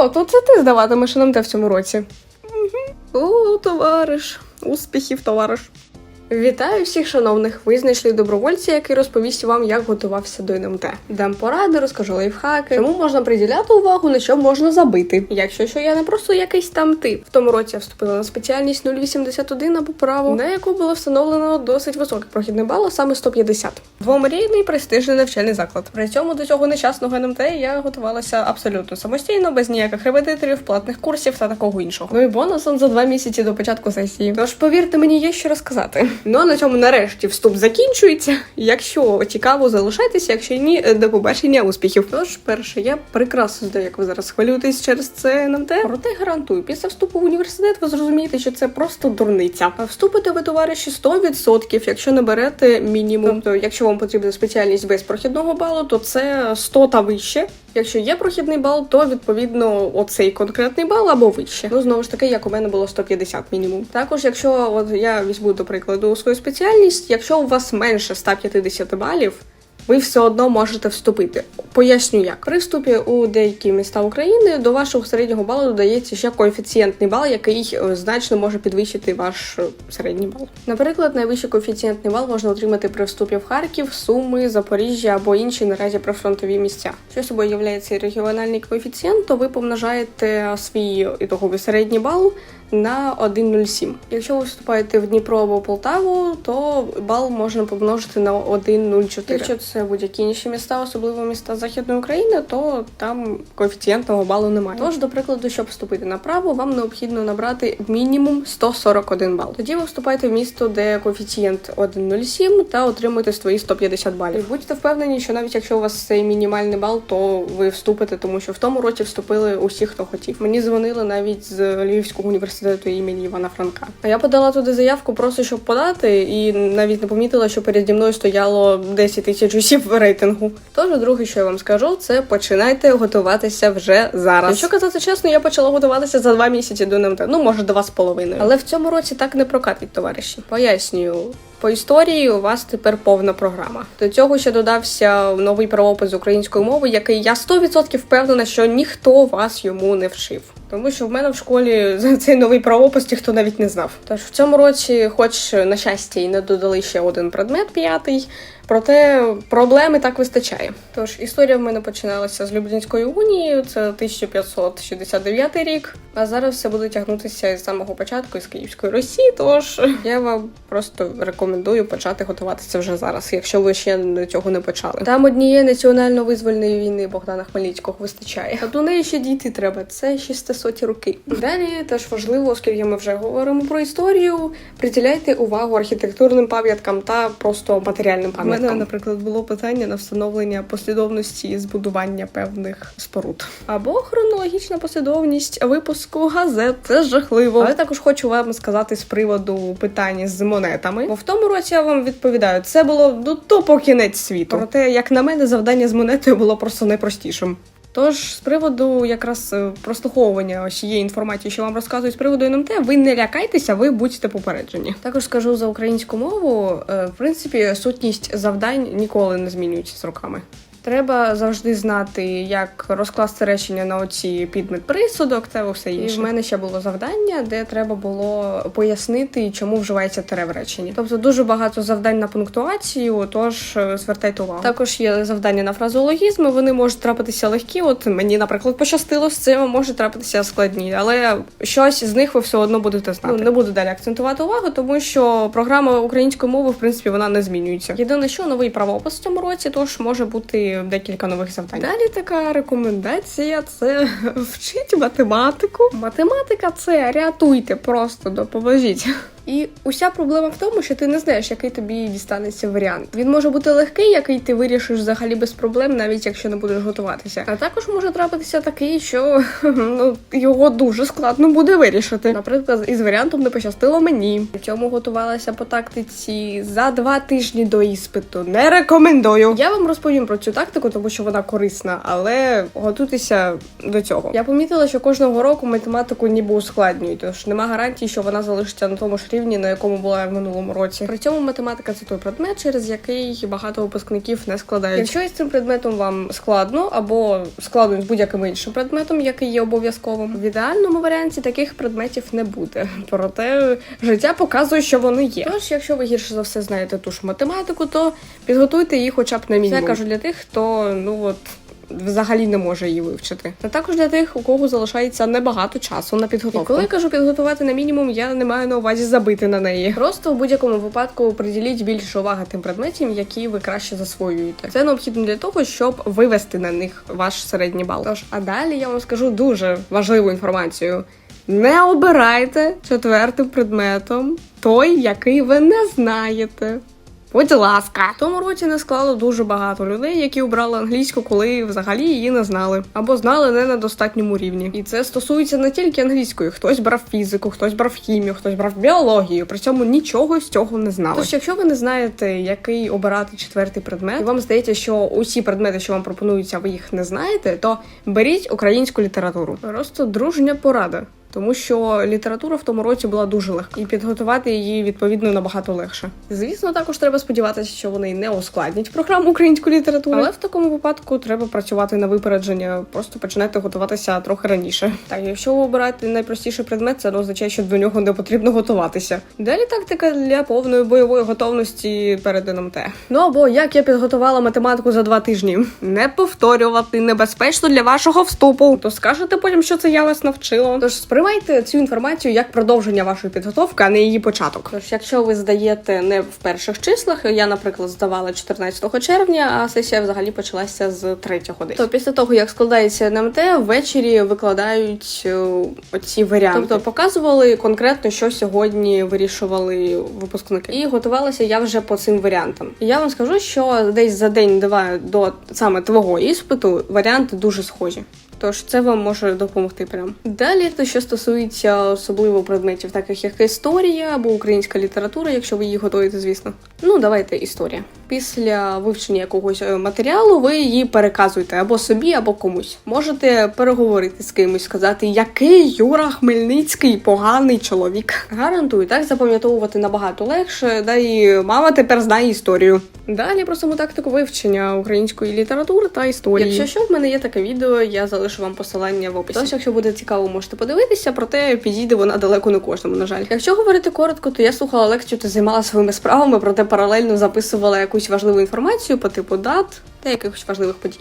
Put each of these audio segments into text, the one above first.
О, то це ти здаватимеш НМТ в цьому році. Угу. О, товариш, успіхів, товариш. Вітаю всіх шановних. Ви знайшли добровольця, який розповість вам, як готувався до НМТ. Дам поради, розкажу лайфхаки, чому можна приділяти увагу, на що можна забити. Якщо що я не просто якийсь там тип. В тому році я вступила на спеціальність 081 або право, на яку було встановлено досить високий прохідний бал, а саме 150. Двомрійний престижний навчальний заклад. При цьому до цього нещасного НМТ я готувалася абсолютно самостійно, без ніяких репетиторів, платних курсів та такого іншого. Ну і бонусом за два місяці до початку сесії. Тож повірте, мені є що розказати. Ну на цьому нарешті вступ закінчується. Якщо цікаво, залишайтеся, якщо ні, до побачення успіхів. Тож, перше, я прекрасно знаю, як ви зараз хвилюєтесь через це НМТ. Проте гарантую, після вступу в університет ви зрозумієте, що це просто дурниця. А вступите ви, товариші, 100%, якщо не берете мінімум. Тобто, якщо вам потрібна спеціальність без прохідного балу, то це 100 та вище. Якщо є прохідний бал, то відповідно оцей конкретний бал або вище. Ну знову ж таки, як у мене було 150 мінімум. Також, якщо от я візьму до прикладу свою спеціальність, якщо у вас менше 150 балів. Ви все одно можете вступити. Поясню як при вступі у деякі міста України до вашого середнього балу додається ще коефіцієнтний бал, який е, значно може підвищити ваш е, середній бал. Наприклад, найвищий коефіцієнтний бал можна отримати при вступі в Харків, Суми, Запоріжжя або інші наразі прифронтові місця. Що собою являє цей регіональний коефіцієнт, то ви помножаєте свій ітоговий середній бал на 1,07. Якщо ви вступаєте в Дніпро або Полтаву, то бал можна помножити на 1,04. Якщо це будь-які інші міста, особливо міста Західної України, то там коефіцієнтного балу немає. Тож, до прикладу, щоб вступити на право, вам необхідно набрати мінімум 141 бал. Тоді ви вступаєте в місто, де коефіцієнт 1,07 та отримуєте свої 150 балів. Будьте впевнені, що навіть якщо у вас цей мінімальний бал, то ви вступите, тому що в тому році вступили усі, хто хотів. Мені дзвонили навіть з Львівського університету імені Івана Франка. А я подала туди заявку просто щоб подати, і навіть не помітила, що переді мною стояло 10 тисяч осіб в рейтингу. Тож, друге, що я вам скажу, це починайте готуватися вже зараз. Якщо казати чесно, я почала готуватися за два місяці до НМТ. Ну може два з половиною. Але в цьому році так не прокатить, товариші. Пояснюю. По історії у вас тепер повна програма. До цього ще додався новий правопис з української мови, який я 100% впевнена, що ніхто вас йому не вшив. Тому що в мене в школі за цей новий правопис ніхто навіть не знав. Тож в цьому році, хоч на щастя, і не додали ще один предмет п'ятий, проте проблеми так вистачає. Тож історія в мене починалася з Люблінської унії, це 1569 рік. А зараз все буде тягнутися з самого початку із Київської Росії. Тож я вам просто рекомендую почати готуватися вже зараз, якщо ви ще до цього не почали. Там однієї національно-визвольної війни Богдана Хмельницького вистачає. А до неї ще дійти треба. Це 600 роки. Далі теж важливо, оскільки ми вже говоримо про історію. Приділяйте увагу архітектурним пам'яткам та просто матеріальним пам'яткам. Мене, наприклад, було питання на встановлення послідовності збудування певних споруд або хронологічна послідовність випуску газет. Це жахливо. Але також хочу вам сказати з приводу питання з монетами. Бо в тому році я вам відповідаю, це було до тупо кінець світу. Проте, як на мене, завдання з монетою було просто найпростішим. Тож, з приводу якраз е, прослуховування цієї інформації, що вам розказують з приводу НМТ, ви не лякайтеся, ви будьте попереджені. Також скажу за українську мову, е, в принципі, сутність завдань ніколи не змінюється з роками. Треба завжди знати, як розкласти речення на оці підмет присудок та все інше. І в мене ще було завдання, де треба було пояснити, чому вживається тере в реченні. Тобто дуже багато завдань на пунктуацію, тож е, звертайте увагу. Також є завдання на фразологізми. Вони можуть трапитися легкі. От мені, наприклад, пощастило з цим, може трапитися складні, але щось з них ви все одно будете знати. Ну, не буду далі акцентувати увагу, тому що програма української мови, в принципі, вона не змінюється. Єдине, що новий правопис в цьому році, тож може бути декілька нових завдань. Далі така рекомендація: це вчить математику. Математика це рятуйте, просто допоможіть. І уся проблема в тому, що ти не знаєш, який тобі дістанеться варіант. Він може бути легкий, який ти вирішиш взагалі без проблем, навіть якщо не будеш готуватися. А також може трапитися такий, що ну його дуже складно буде вирішити. Наприклад, із варіантом не пощастило мені. В цьому готувалася по тактиці за два тижні до іспиту. Не рекомендую. Я вам розповім про цю тактику, тому що вона корисна, але готуйтеся до цього. Я помітила, що кожного року математику ніби ускладнюють, тож нема гарантії, що вона залишиться на тому ж рівні, на якому була в минулому році. При цьому математика це той предмет, через який багато випускників не складають. Якщо із цим предметом вам складно або складно з будь-яким іншим предметом, який є обов'язковим, в ідеальному варіанті таких предметів не буде. Проте життя показує, що вони є. Тож, якщо ви гірше за все знаєте ту ж математику, то підготуйте її хоча б на мінімум. Це я кажу для тих, хто ну от взагалі не може її вивчити. А також для тих, у кого залишається небагато часу на підготовку. І коли я кажу підготувати на мінімум, я не маю на увазі забити на неї. Просто в будь-якому випадку приділіть більше уваги тим предметам, які ви краще засвоюєте. Це необхідно для того, щоб вивести на них ваш середній бал. Тож, а далі я вам скажу дуже важливу інформацію. Не обирайте четвертим предметом той, який ви не знаєте. Будь ласка, в тому році не склало дуже багато людей, які обрали англійську, коли взагалі її не знали, або знали не на достатньому рівні. І це стосується не тільки англійської. Хтось брав фізику, хтось брав хімію, хтось брав біологію. При цьому нічого з цього не знали. Тож, якщо ви не знаєте, який обирати четвертий предмет, і вам здається, що усі предмети, що вам пропонуються, ви їх не знаєте, то беріть українську літературу. Просто дружня порада. Тому що література в тому році була дуже легка, і підготувати її відповідно набагато легше. Звісно, також треба сподіватися, що вони не ускладнять програму української літератури, але в такому випадку треба працювати на випередження. Просто починайте готуватися трохи раніше. Так, якщо ви обираєте найпростіший предмет, це означає, що до нього не потрібно готуватися. Далі тактика для повної бойової готовності перед НМТ. Ну або як я підготувала математику за два тижні. Не повторювати небезпечно для вашого вступу. То скажете потім, що це я вас навчила. Тож сприймайте цю інформацію як продовження вашої підготовки, а не її початок. Тож, якщо ви здаєте не в перших числах, я, наприклад, здавала 14 червня, а сесія взагалі почалася з 3 десь. То після того, як складається НМТ, ввечері викладають е, оці варіанти. Тобто показували конкретно, що сьогодні вирішували випускники. І готувалася я вже по цим варіантам. І я вам скажу, що десь за день-два до саме твого іспиту варіанти дуже схожі. Тож це вам може допомогти прям. Далі, те, що стосується особливо предметів, таких як історія або українська література, якщо ви її готуєте, звісно. Ну, давайте історія. Після вивчення якогось е, матеріалу ви її переказуєте або собі, або комусь. Можете переговорити з кимось, сказати, який Юра Хмельницький поганий чоловік. Гарантую, так запам'ятовувати набагато легше, да і мама тепер знає історію. Далі про саму тактику вивчення української літератури та історії. Якщо що, в мене є таке відео, я залишу вам посилання в описі. Тож, якщо буде цікаво, можете подивитися, проте підійде вона далеко не кожному, на жаль. Якщо говорити коротко, то я слухала лекцію та займалася своїми справами, проте паралельно записувала якусь важливу інформацію по типу дат та якихось важливих подій.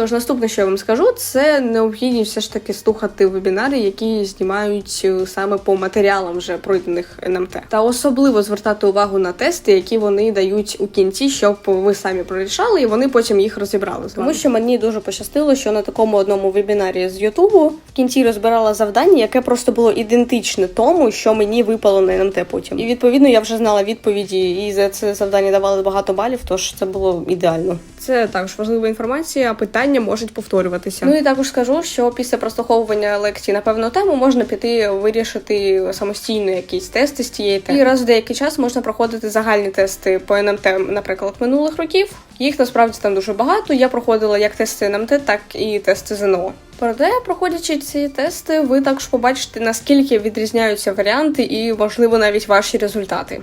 Тож наступне, що я вам скажу, це необхідність все ж таки слухати вебінари, які знімають е, саме по матеріалам вже пройдених НМТ, та особливо звертати увагу на тести, які вони дають у кінці, щоб ви самі прорішали, і вони потім їх розібрали. Тому що мені дуже пощастило, що на такому одному вебінарі з Ютубу в кінці розбирала завдання, яке просто було ідентичне тому, що мені випало на НМТ потім. І відповідно я вже знала відповіді, і за це завдання давали багато балів, тож це було ідеально. Це також важлива інформація, питання можуть повторюватися. Ну і також скажу, що після прослуховування лекцій на певну тему можна піти вирішити самостійно якісь тести з тієї теми. І раз в деякий час можна проходити загальні тести по НМТ, наприклад, минулих років. Їх насправді там дуже багато. Я проходила як тести НМТ, так і тести ЗНО. Проте, проходячи ці тести, ви також побачите, наскільки відрізняються варіанти і, можливо, навіть ваші результати.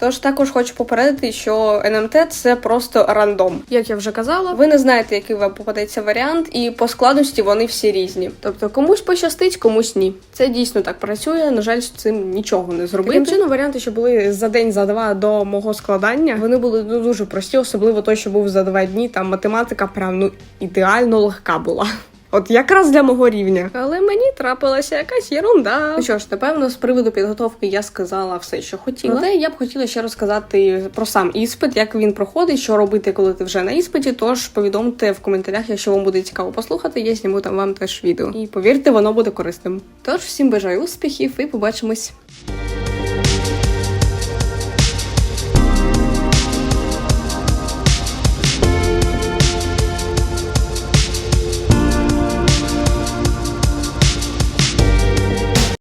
Тож також хочу попередити, що НМТ це просто рандом. Як я вже казала, ви не знаєте, який вам попадеться варіант, і по складності вони всі різні. Тобто комусь пощастить, комусь ні. Це дійсно так працює. На жаль, з цим нічого не зробити. Таким чином, варіанти, що були за день, за два до мого складання, вони були ну, дуже прості, особливо той, що був за два дні. Там математика прям ну ідеально легка була. От якраз для мого рівня. Але мені трапилася якась єрунда. Ну що ж, напевно, з приводу підготовки я сказала все, що хотіла. Але я б хотіла ще розказати про сам іспит, як він проходить, що робити, коли ти вже на іспиті. Тож повідомте в коментарях, якщо вам буде цікаво послухати, я зніму там вам теж відео. І повірте, воно буде корисним. Тож всім бажаю успіхів і побачимось.